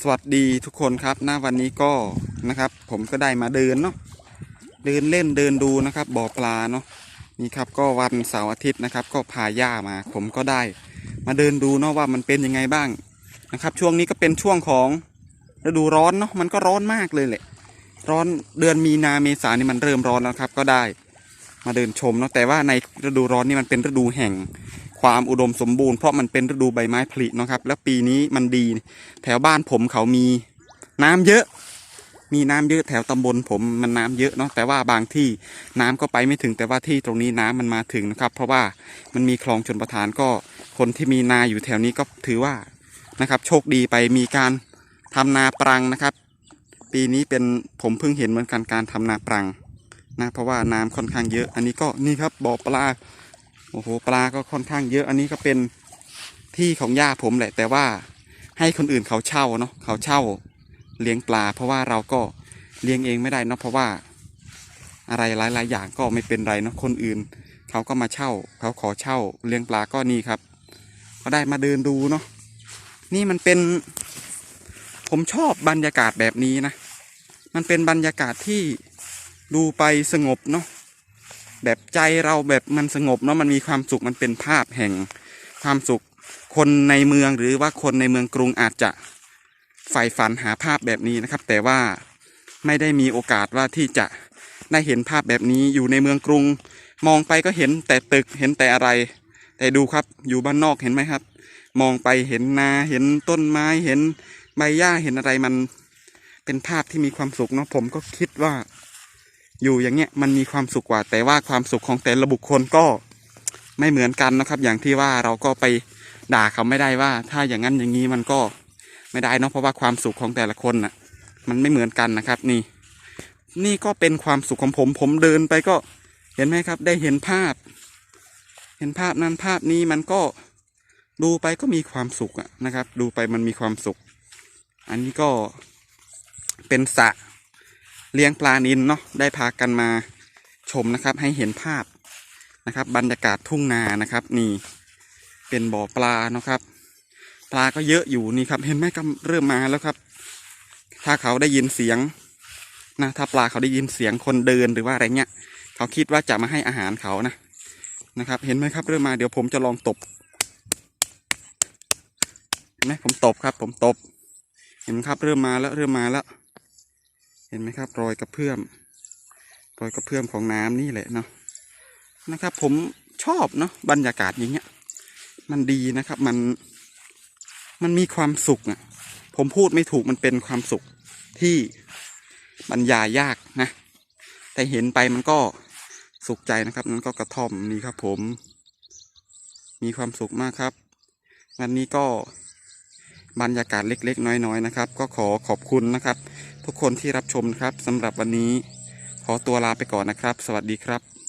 สวัสดีทุกคนครับหน้าวันนี้ก็นะครับ ผมก็ได้มาเดินเนาะเดินเล่นเดินดูนะครับบ่อปลาเนาะนี่ครับก็วันเสาร์อาทิตย์นะครับ ก็พาย่ามา ผมก็ได้มาเดินดูเนาะว่ามันเป็นยังไงบ้างนะครับ ช่วงนี้ก็เป็นช่วงของฤดูร้อนเนาะมันก็ร้อนมากเลยแหละ ร้อนเดือนมีนาเมษานี่มันเริ่มร้อนแล้วครับ ก็ได้มาเดินชมเนาะแต่ว่าในฤดูร้อนนี่มันเป็นฤดูแห่ง ความอุดมสมบูรณ์เพราะมันเป็นฤดูใบไม้ผลินะครับ แล้วปีนี้มันดี แถวบ้านผมเขามีน้ำเยอะ มีน้ำเยอะแถวตำบลผมมันน้ำเยอะเนาะแต่ว่าบางที่น้ำก็ไปไม่ถึงแต่ว่าที่ตรงนี้น้ำมันมาถึงนะครับ เพราะว่ามันมีคลองชนประทานก็คนที่มีนาอยู่แถวนี้ก็ถือว่านะครับ โชคดีไปมีการทำนาปรังนะครับ ปีนี้เป็นผมเพิ่งเห็นเหมือนกันการทำนาปรังนะเพราะว่าน้ำค่อนข้างเยอะ อันนี้ก็นี่ครับบ่อปลา อ้โหปลาก็ค่อนข้างเยอะอันนี้ก็เป็นที่ของย่าผมแหละ แต่ว่าให้คนอื่นเขาเช่าเนาะเขาเช่าเลี้ยงปลา เพราะว่าเราก็เลี้ยงเองไม่ได้เนาะเพราะว่าอะไรหลาย ๆ อย่างก็ไม่เป็นไรเนาะคนอื่น เขาก็มาเช่า เขาขอเช่าเลี้ยงปลาก็นี่ครับ ก็ได้มาเดินดูเนาะนี่มันเป็น ผมชอบบรรยากาศแบบนี้นะ มันเป็นบรรยากาศที่ดูไปสงบเนาะ แบบใจเราแบบมันสงบเนาะมันมีความสุขมันเป็นภาพแห่งความสุข คนในเมืองหรือว่าคนในเมืองกรุงอาจจะใฝ่ฝันหาภาพแบบนี้นะครับ แต่ว่าไม่ได้มีโอกาสว่าที่จะได้เห็นภาพแบบนี้อยู่ในเมืองกรุง มองไปก็เห็นแต่ตึกเห็นแต่อะไร แต่ดูครับอยู่บ้านนอกเห็นไหมครับ มองไปเห็นนาเห็นต้นไม้เห็นใบหญ้าเห็นอะไรมันเป็นภาพที่มีความสุขเนาะผมก็คิดว่า อยู่อย่างเงี้ยมันมีความสุขกว่า แต่ว่าความสุขของแต่ละบุคคลก็ไม่เหมือนกันนะครับ อย่างที่ว่าเราก็ไปด่าเขาไม่ได้ว่า ถ้าอย่างนั้นอย่างนี้มันก็ไม่ได้เนาะเพราะว่าความสุขของแต่ละคนน่ะ มันไม่เหมือนกันนะครับ นี่ นี่ก็เป็นความสุขของผม ผมเดินไปก็เห็นไหมครับ ได้เห็นภาพ เห็นภาพนั้นภาพนี้มันก็ดูไปก็มีความสุขอะนะครับ ดูไปมันมีความสุข อันนี้ก็เป็นสะ เลี้ยงปลานินเนาะได้พากันมาชมนะครับ ให้เห็นภาพนะครับ บรรยากาศทุ่งนานะครับ นี่เป็นบ่อปลาเนาะครับ ปลาก็เยอะอยู่นี่ครับ เห็นไหมก็เริ่มมาแล้วครับ ถ้าเขาได้ยินเสียงนะถ้าปลาเขาได้ยินเสียงคนเดินหรือว่าอะไรเงี้ย เขาคิดว่าจะมาให้อาหารเขานะนะครับ เห็นไหมครับเริ่มมาเดี๋ยวผมจะลองตบเห็นไหมผมตบครับ ผมตบ เห็นไหมครับเริ่มมาแล้วเริ่มมาแล้ว ห็นไหมครับ รอยกระเพื่อม รอยกระเพื่อมของน้ำนี่แหละเนาะนะครับ ผมชอบเนาะบรรยากาศอย่างเงี้ย มันดีนะครับมันมันมีความสุขอะ ผมพูดไม่ถูกมันเป็นความสุขที่บรรยายยากนะ แต่เห็นไปมันก็สุขใจนะครับ นั้นก็กระท่อมนี่ครับ ผม มีความสุขมากครับ วันนี้ก็ บรรยากาศเล็ก ๆ น้อยๆนะครับ ก็ขอขอบคุณนะครับ ทุกคนที่รับชมครับสำหรับวันนี้ ขอตัวลาไปก่อนนะครับ สวัสดีครับ